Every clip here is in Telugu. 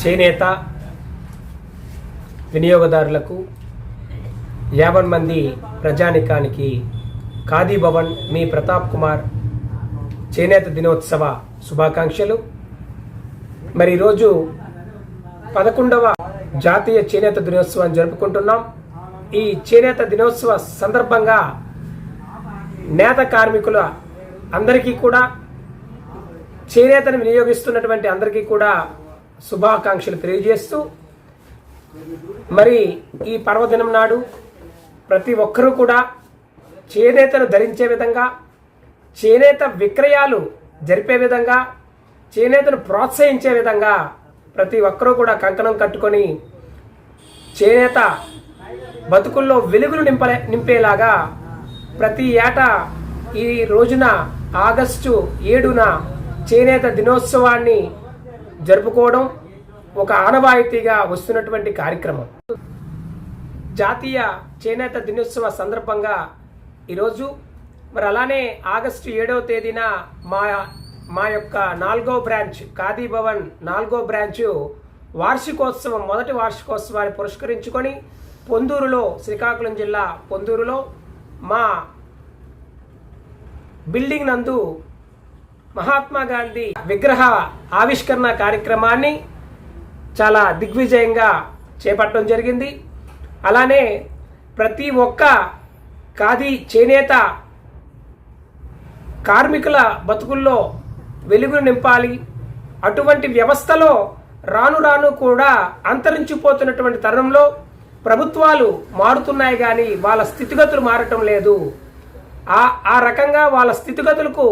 చేనేత వినియోగదారులకు యాభై మంది ప్రజానికానికి ఖాదీ భవన్ మీ ప్రతాప్ కుమార్ చేనేత దినోత్సవ శుభాకాంక్షలు. మరి ఈరోజు పదకొండవ జాతీయ చేనేత దినోత్సవాన్ని జరుపుకుంటున్నాం. ఈ చేనేత దినోత్సవ సందర్భంగా నేత కార్మికుల అందరికీ కూడా చేనేతను వినియోగిస్తున్నటువంటి అందరికీ కూడా శుభాకాంక్షలు తెలియజేస్తూ మరి ఈ పర్వదినం నాడు ప్రతి ఒక్కరూ కూడా చేనేతను ధరించే విధంగా చేనేత విక్రయాలు జరిపే విధంగా చేనేతను ప్రోత్సహించే విధంగా ప్రతి ఒక్కరూ కూడా కంకణం కట్టుకొని చేనేత బతుకుల్లో వెలుగులు నింపలే నింపేలాగా ప్రతి ఏటా ఈ రోజున ఆగస్టు ఏడున చేనేత దినోత్సవాన్ని జరుపుకోవడం ఒక ఆనవాయితీగా వస్తున్నటువంటి కార్యక్రమం. జాతీయ చేనేత దినోత్సవ సందర్భంగా ఈరోజు మరి అలానే ఆగస్టు ఏడవ తేదీన మా మా యొక్క నాలుగో బ్రాంచ్ ఖాదీ భవన్ నాలుగో బ్రాంచ్ వార్షికోత్సవం మొదటి వార్షికోత్సవాన్ని పురస్కరించుకొని పొందూరులో శ్రీకాకుళం జిల్లా పొందూరులో మా బిల్డింగ్ నందు మహాత్మా గాంధీ విగ్రహ ఆవిష్కరణ కార్యక్రమాన్ని చాలా దిగ్విజయంగా చేపట్టడం జరిగింది. అలానే ప్రతి ఒక్క ఖాదీ చేనేత కార్మికుల బతుకుల్లో వెలుగును నింపాలి. అటువంటి వ్యవస్థలో రాను రాను కూడా అంతరించిపోతున్నటువంటి తరుణంలో ప్రభుత్వాలు మారుతున్నాయి కానీ వాళ్ళ స్థితిగతులు మారటం లేదు. ఆ ఆ రకంగా వాళ్ళ స్థితిగతులకు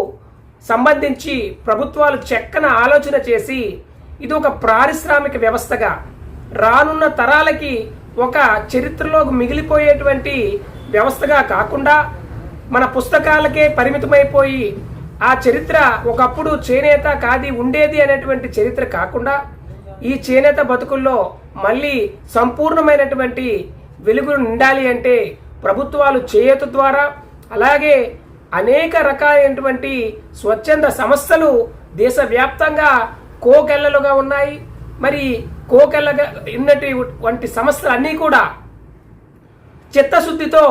సంబంధించి ప్రభుత్వాలు చెక్కన ఆలోచన చేసి ఇది ఒక పారిశ్రామిక వ్యవస్థగా. రానున్న తరాలకి ఒక చరిత్రలో మిగిలిపోయేటువంటి వ్యవస్థగా కాకుండా మన పుస్తకాలకే పరిమితమైపోయి ఆ చరిత్ర ఒకప్పుడు చేనేత కాది ఉండేది అనేటువంటి చరిత్ర కాకుండా ఈ చేనేత బతుకుల్లో మళ్ళీ సంపూర్ణమైనటువంటి వెలుగులు నిండాలి అంటే ప్రభుత్వాలు చేయూత ద్వారా అలాగే అనేక రకాలైనటువంటి స్వచ్ఛంద సంస్థలు దేశవ్యాప్తంగా కోకెల్లలుగా ఉన్నాయి. మరి కోకెల్లగా ఉన్నటి వంటి సంస్థలు అన్నీ కూడా చిత్తశుద్ధితో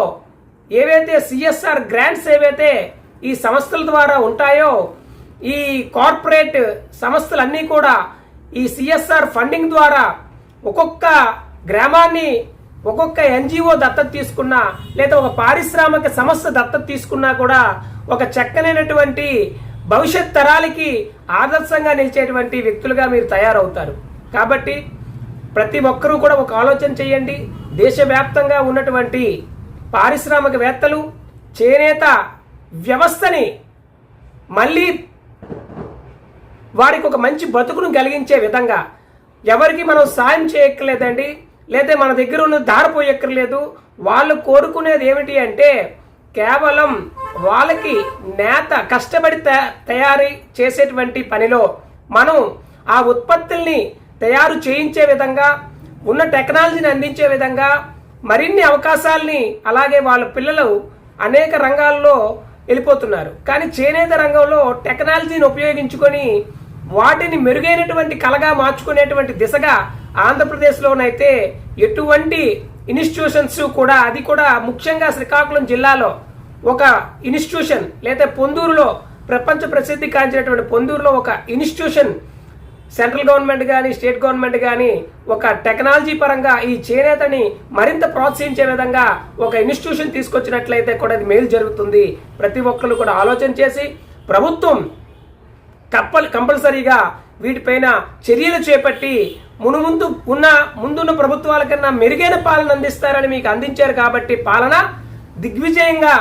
ఏవైతే సిఎస్ఆర్ గ్రాంట్స్ ఏవైతే ఈ సంస్థల ద్వారా ఉంటాయో ఈ కార్పొరేట్ సంస్థలన్నీ కూడా ఈ సిఎస్ఆర్ ఫండింగ్ ద్వారా ఒక్కొక్క గ్రామాన్ని ఒక్కొక్క ఎన్జిఓ దత్తత తీసుకున్నా లేదా ఒక పారిశ్రామిక సంస్థ దత్తత తీసుకున్నా కూడా ఒక చక్కనైనటువంటి భవిష్యత్ తరాలకి ఆదర్శంగా నిలిచేటువంటి వ్యక్తులుగా మీరు తయారవుతారు. కాబట్టి ప్రతి ఒక్కరూ కూడా ఒక ఆలోచన చేయండి. దేశవ్యాప్తంగా ఉన్నటువంటి పారిశ్రామికవేత్తలు చేనేత వ్యవస్థని మళ్ళీ వారికి ఒక మంచి బతుకును కలిగించే విధంగా ఎవరికి మనం సాయం చేయక్కర్లేదండి. లేదా మన దగ్గర ఉన్న దారిపోయక్కర్లేదు వాళ్ళు కోరుకునేది ఏమిటి అంటే కేవలం వాళ్ళకి నేత కష్టపడి తయారీ చేసేటువంటి పనిలో మనం ఆ ఉత్పత్తుల్ని తయారు చేయించే విధంగా ఉన్న టెక్నాలజీని అందించే విధంగా మరిన్ని అవకాశాలని అలాగే వాళ్ళ పిల్లలు అనేక రంగాల్లో వెళ్ళిపోతున్నారు. కానీ చేనేత రంగంలో టెక్నాలజీని ఉపయోగించుకొని వాటిని మెరుగైనటువంటి కళగా మార్చుకునేటువంటి దిశగా ఆంధ్రప్రదేశ్లోనైతే ఎటువంటి ఇన్స్టిట్యూషన్స్ కూడా అది కూడా ముఖ్యంగా శ్రీకాకుళం జిల్లాలో ఒక ఇన్స్టిట్యూషన్ లేదా పొందూరులో ప్రపంచ ప్రసిద్ధి కాంచినటువంటి పొందూరులో ఒక ఇన్స్టిట్యూషన్ సెంట్రల్ గవర్నమెంట్ కానీ స్టేట్ గవర్నమెంట్ కానీ ఒక టెక్నాలజీ పరంగా ఈ చేనేతని మరింత ప్రోత్సహించే విధంగా ఒక ఇన్స్టిట్యూషన్ తీసుకొచ్చినట్లయితే కూడా ఇది మేలు జరుగుతుంది. ప్రతి ఒక్కరు కూడా ఆలోచన చేసి ప్రభుత్వం కప్పల్ కంపల్సరీగా వీటిపైన చర్యలు చేపట్టి మునుముందు ఉన్న ముందున్న ప్రభుత్వాల కన్నా మెరుగైన పాలన అందిస్తారని మీకు అందించారు కాబట్టి పాలన దిగ్విజయంగా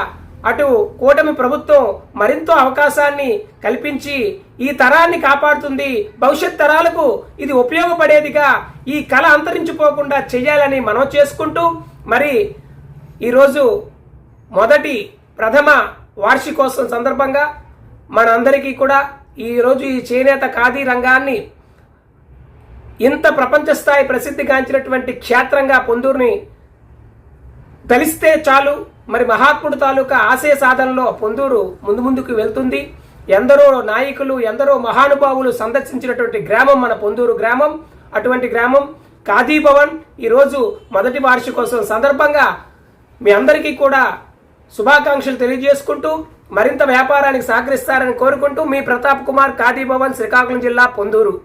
అటు కూటమి ప్రభుత్వం మరింత అవకాశాన్ని కల్పించి ఈ తరాన్ని కాపాడుతుంది. భవిష్యత్ తరాలకు ఇది ఉపయోగపడేదిగా ఈ కళ అంతరించిపోకుండా చేయాలని మనం చేసుకుంటూ మరి ఈరోజు మొదటి ప్రథమ వార్షికోత్సవం సందర్భంగా మనందరికీ కూడా ఈరోజు ఈ చేనేత ఖాదీ రంగాన్ని ఇంత ప్రపంచ స్థాయి ప్రసిద్ధిగాంచినటువంటి క్షేత్రంగా పొందూరుని తలిస్తే చాలు. మరి మహాత్ముడు తాలూకా ఆశయ సాధనలో పొందూరు ముందు ముందుకు వెళ్తుంది. ఎందరో నాయకులు ఎందరో మహానుభావులు సందర్శించినటువంటి గ్రామం మన పొందూరు గ్రామం. అటువంటి గ్రామం ఖాదీ భవన్. ఈరోజు మొదటి వార్షికోత్సవం సందర్భంగా మీ అందరికీ కూడా శుభాకాంక్షలు తెలియజేసుకుంటూ మరింత వ్యాపారానికి సహకరిస్తారని కోరుకుంటూ మీ ప్రతాప్ కుమార్ ఖాదీ భవన్ శ్రీకాకుళం జిల్లా పొందూరు.